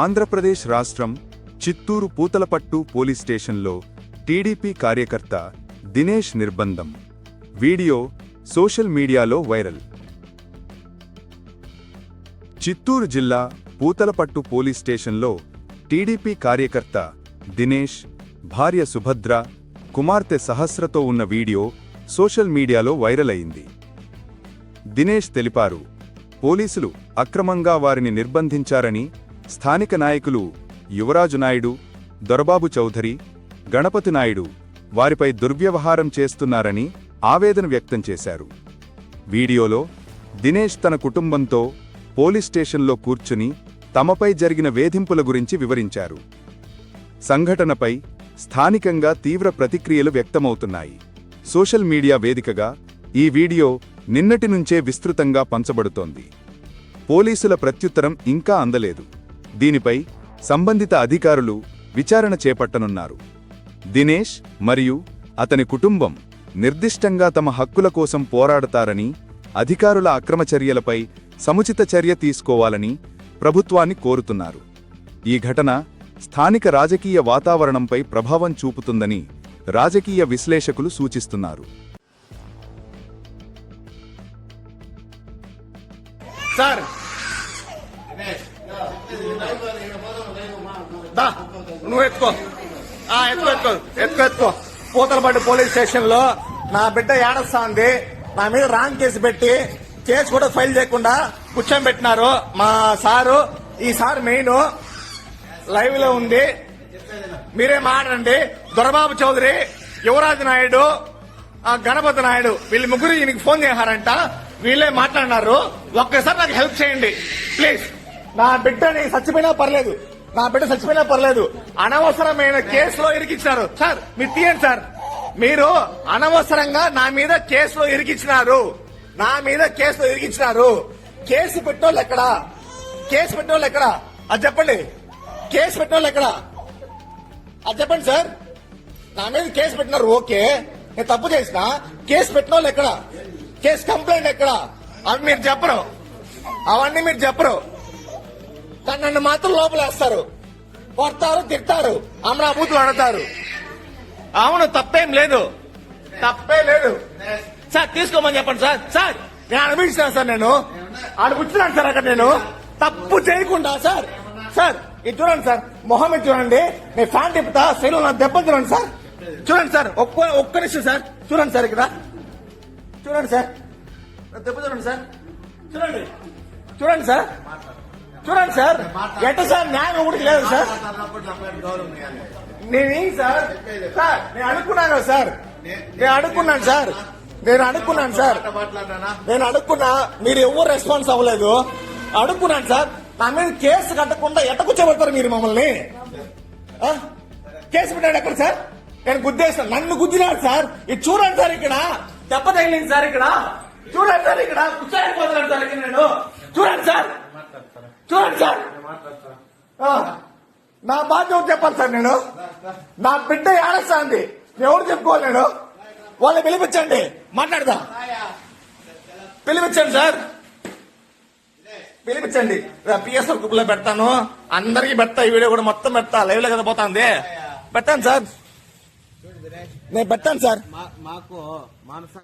ఆంధ్రప్రదేశ్ రాష్ట్రం చిత్తూరు పూతలపట్టు పోలీస్ స్టేషన్లో టీడీపీ కార్యకర్త దినేష్ నిర్బంధం. వీడియో సోషల్ మీడియాలో వైరల్. చిత్తూరు జిల్లా పూతలపట్టు పోలీస్ స్టేషన్లో టీడీపీ కార్యకర్త దినేష్ భార్య సుభద్ర కుమార్తె సహస్రతో ఉన్న వీడియో సోషల్ మీడియాలో వైరల్ అయింది. దినేష్ తెలిపారు పోలీసులు అక్రమంగా వారిని నిర్బంధించారని స్థానిక నాయకులు యువరాజు నాయుడు దొరబాబు చౌధరి గణపతి నాయుడు వారిపై దుర్వ్యవహారం చేస్తున్నారని ఆవేదన వ్యక్తం చేశారు. వీడియోలో దినేష్ తన కుటుంబంతో పోలీస్ స్టేషన్లో కూర్చుని తమపై జరిగిన వేధింపుల గురించి వివరించారు. సంఘటనపై స్థానికంగా తీవ్ర ప్రతిక్రియలు వ్యక్తమవుతున్నాయి. సోషల్ మీడియా వేదికగా ఈ వీడియో నిన్నటి నుంచే విస్తృతంగా పంచబడుతోంది. పోలీసుల ప్రత్యుత్తరం ఇంకా అందలేదు. దీనిపై సంబంధిత అధికారులు విచారణ చేపట్టనున్నారు. దినేష్ మరియు అతని కుటుంబం నిర్దిష్టంగా తమ హక్కుల కోసం పోరాడతారని అధికారుల అక్రమ చర్యలపై సముచిత చర్య తీసుకోవాలని ప్రభుత్వాన్ని కోరుతున్నారు. ఈ ఘటన స్థానిక రాజకీయ వాతావరణంపై ప్రభావం చూపుతుందని రాజకీయ విశ్లేషకులు సూచిస్తున్నారు. సార్! దా నువ్వు ఎత్తుకో. ఆ, ఎత్తుకో ఎత్తుకో ఎత్తుకో ఎత్తుకో. పూతలపట్టు పోలీస్ స్టేషన్లో నా బిడ్డ ఏడస్తా ఉంది నా మీద రాంగ్ కేసు పెట్టి కేసు కూడా ఫైల్ చేయకుండా కూర్చొని పెట్టినారు మా సారు. ఈ సార్ మెయిన్. లైవ్లో ఉంది. మీరే మాట్లాడండి. దొరబాబు చౌదరి యువరాజ్ నాయుడు ఆ గణపతి నాయుడు వీళ్ళు ముగ్గురు ఈయనకి ఫోన్ చేశారంట. వీళ్ళే మాట్లాడినారు. ఒక్కసారి నాకు హెల్ప్ చేయండి. ప్లీజ్. నా బిడ్డని చచ్చిపోయినా పర్లేదు. నా బిడ్డ చచ్చిపోయినా పర్లేదు. అనవసరమైన కేసులో ఇరికించినారు సార్ మీరు తీయండి సార్. మీరు అనవసరంగా నా మీద కేసులో ఇరికిచ్చినారు. నా మీద కేసులో ఇరికిచ్చినారు. కేసు పెట్టోళ్ళు ఎక్కడా? కేసు పెట్టోళ్ళు ఎక్కడా? అది చెప్పండి. కేసు పెట్టోళ్ళు ఎక్కడా? అది చెప్పండి సార్. నా మీద కేసు పెట్టినారు ఓకే. నేను తప్పు చేసిన? కేసు పెట్టిన వాళ్ళు ఎక్కడ? కేసు కంప్లైంట్ ఎక్కడ? అవి మీరు చెప్పరు. అవన్నీ మీరు చెప్పరు. కానీ నన్ను మాత్రం లోపలేస్తారు. కొడతారు తిడతారు అమరా బూతులు అడతారు అవును తప్పేం లేదు. తప్పే లేదు. సార్ తీసుకోమని చెప్పండి సార్. సార్! నేను అనిపించాను సార్ నేను? ఆడ కూర్చున్నాను సార్ అక్కడ నేను? తప్పు చేయకుండా సార్. సార్ ఇది చూడండి సార్. మొహం ఇది చూడండి. నేను ఫ్యాన్ తిప్పుతా సెలవు నా దెబ్బ చూడండి సార్. చూడండి సార్ ఒక్క ఒక్క నిమిషం సార్. చూడండి సార్ ఇక్కడ. చూడండి సార్. దెబ్బ చూడండి సార్. చూడండి. చూడండి సార్. చూడండి సార్ ఎట్ట సార్ న్యాయం ఒకటి లేదు సార్. నేనేం సార్? సార్ నేను అనుకున్నాను సార్. నేను అనుకున్నాను సార్. నేను అనుకున్నాను సార్. నేను అనుకున్నా మీరు ఎవరు రెస్పాన్స్ అవ్వలేదు. అడుక్కున్నాను సార్. నా మీద కేసు కట్టకుండా ఎట్ట కూర్చోబెడతారు మీరు మమ్మల్ని? కేసు పెట్టాడు ఎక్కడ సార్? నేను గుద్దేస్తాను నన్ను గుద్దినాడు సార్. ఇది చూడండి సార్ ఇక్కడ. దెబ్బ తగిలింది సార్ ఇక్కడ. చూడండి సార్ ఇక్కడ. కూర్చోలేకపోతున్నాను సార్ ఇక్కడ నేను. చూడండి సార్. చూడండి సార్. నా బాధ్యత చెప్పాలి సార్ నేను. నా బిడ్డ ఏడస్తాంది. ఎవరు చెప్పుకోవాలి నేను? వాళ్ళు పిలిపించండి. మాట్లాడదా? పిలిపించండి సార్. పిలిపించండి. పిఎస్ఆర్ గ్రూప్లో పెడతాను. అందరికి పెడతా. ఈ వీడియో కూడా మొత్తం పెడతా. లైవ్లో కదా పోతాంది. పెడతాను సార్. నేను పెడతాను సార్. మాకు మానస